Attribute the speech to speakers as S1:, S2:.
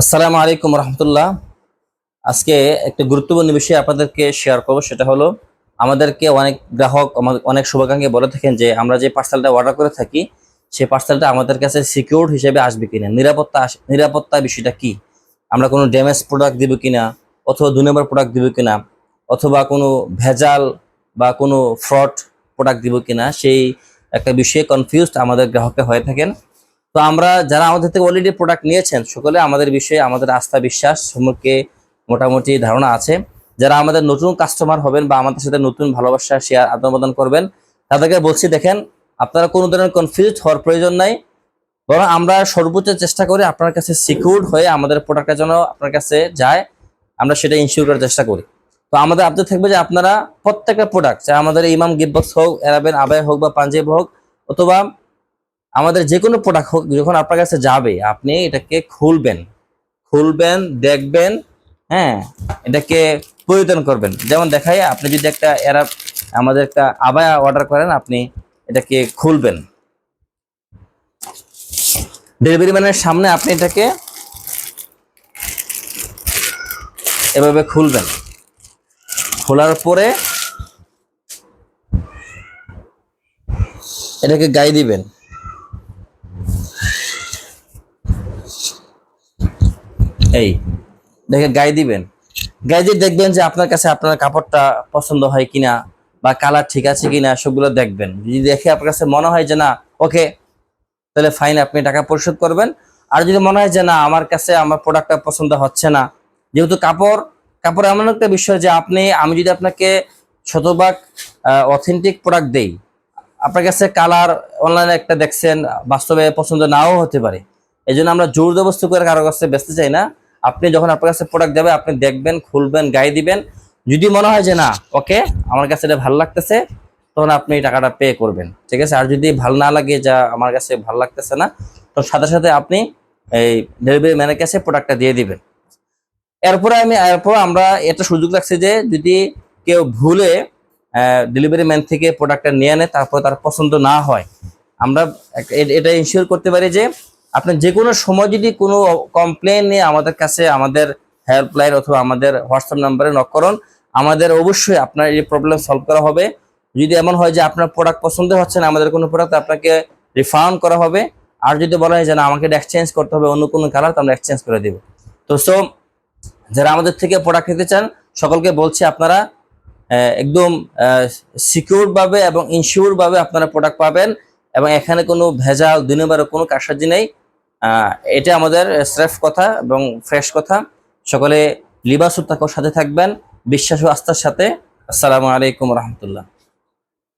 S1: আসসালামু আলাইকুম রহমতুল্লাহ। আজকে একটা গুরুত্বপূর্ণ বিষয় আপনাদেরকে শেয়ার করব, সেটা হলো আমাদেরকে অনেক গ্রাহক অনেক শুভাকাঙ্ক্ষী বলে থাকেন যে আমরা যে পার্সেলটা অর্ডার করে থাকি, সেই পার্সেলটা আমাদের কাছে সিকিউর হিসেবে আসবে কিনা, নিরাপত্তা নিরাপত্তা বিষয়টা কি? আমরা কোনো ড্যামেজ প্রোডাক্ট দিব কিনা, অথবা দু নম্বর প্রোডাক্ট দিব কিনা, অথবা কোনো ভেজাল বা কোনো ফ্রড প্রোডাক্ট দিব কিনা, সেই একটা বিষয়ে কনফিউজড আমাদের গ্রাহকরা হয়ে থাকেন। তো আমরা যারা আমাদের থেকে অলরেডি প্রোডাক্ট নিয়েছেন, সকলে আমাদের বিষয়ে আমাদের আস্থা, বিশ্বাস সম্পর্কে মোটামুটি ধারণা আছে। যারা আমাদের নতুন কাস্টমার হবেন বা আমাদের সাথে নতুন ভালোবাসা শেয়ার আদান প্রদান করবেন, তাদেরকে বলছি, দেখেন, আপনারা কোনো ধরনের কনফিউজ হওয়ার প্রয়োজন নাই। বরং আমরা সর্বোচ্চ চেষ্টা করি আপনার কাছে সিকিউর হয়ে আমাদের প্রোডাক্টটা যেন আপনার কাছে যায়। আমরা সেটা ইনশিওর করার চেষ্টা করি। তো আমাদের আপডেট থাকবে যে আপনারা প্রত্যেকটা প্রোডাক্ট চাই আমাদের ইমাম গিফবক্স হোক এরাবেন আবাই হোক বা পাঞ্জাবি হোক, অথবা আমাদের যে কোনো প্রোডাক্ট যখন আপনার কাছে যাবে, আপনি এটাকে খুলবেন। খুলবেন, দেখবেন হ্যাঁ এটাকে পরিবর্তন করবেন। যেমন দেখাই, আপনি যদি একটা এরা, আমাদের একটা আবায়া অর্ডার করেন, আপনি এটাকে খুলবেন। ডেলিভারি ম্যানের সামনে আপনি এটাকে এভাবে খুলবেন। খোলার পরে এটাকে গায়ে দিবেন। এই, দেখে গায়ে দিবেন। গায়ে দিয়ে দেখবেন যে আপনার কাছে আপনার কাপড়টা পছন্দ হয় কিনা বা কালার ঠিক আছে কিনা সবগুলো দেখবেন। যদি দেখে আপনার কাছে মনে হয় যে না, ওকে, তাহলে ফাইন আপনি টাকা পরিশোধ করবেন। আর যদি মনে হয় যে না, আমার কাছে আমার প্রোডাক্টটা পছন্দ হচ্ছে না, যেহেতু কাপড় কাপড় এমন একটা বিষয় যে আপনি, আমি যদি আপনাকে শতভাগ অথেন্টিক প্রোডাক্ট দেই, আপনার কাছে কালার অনলাইনে একটা দেখছেন, বাস্তবে পছন্দ নাও হতে পারে। এই জন্য আমরা জোর করে কারও কাছে বেচতে চাই না। আপনি যখন আপনার কাছে প্রোডাক্ট যাবে আপনি দেখবেন, খুলবেন, গায়ে দিবেন। যদি মনে হয় যে না, ওকে, আমার কাছে এটা ভালো লাগতেছে, তখন আপনি এই টাকাটা পে করবেন। ঠিক আছে? আর যদি ভালো না লাগে, যা আমার কাছে ভালো লাগতেছে না, তো সাথে সাথে আপনি এই ডেলিভারি ম্যানের কাছে প্রোডাক্টটা দিয়ে দিবেন। এরপরে আমি, এরপর আমরা এটা সুযোগ রাখছি যে যদি কেউ ভুলে ডেলিভারি ম্যান থেকে প্রোডাক্টটা নিয়ে নেয়, তারপর তার পছন্দ না হয়, আমরা এটা ইনশিওর করতে পারি যে আপনি যে কোনো সময় যদি কোনো কমপ্লেন নিয়ে আমাদের কাছে আমাদের হেল্পলাইন অথবা আমাদের হোয়াটসঅ্যাপ নাম্বারে নক করুন, আমাদের অবশ্যই আপনার এই প্রবলেম সলভ করা হবে। যদি এমন হয় যে আপনার প্রোডাক্ট পছন্দ হচ্ছে না, আমাদের কোনো প্রোডাক্ট আপনাকে রিফান্ড করা হবে। আর যদি বলা হয় যে না, আমাকে এক্সচেঞ্জ করতে হবে অন্য কোনো কালার তো আমরা এক্সচেঞ্জ করে দিব। তো সো যারা আমাদের থেকে প্রোডাক্ট নিতে চান, সকলকে বলছি আপনারা একদম সিকিউর ভাবে এবং ইনশিওর ভাবে আপনারা প্রোডাক্ট পাবেন। এবং এখানে কোনো ভেজাল দুই নম্বরের কোনো কারসাজি নেই। এটা আমাদের স্রেফ কথা এবং ফ্রেশ কথা। সকলে লিবাসুর তাকর সাথে থাকবেন। বিশ্বাস ও আস্থার সাথে। আসসালামু আলাইকুম রহমতুল্লাহ।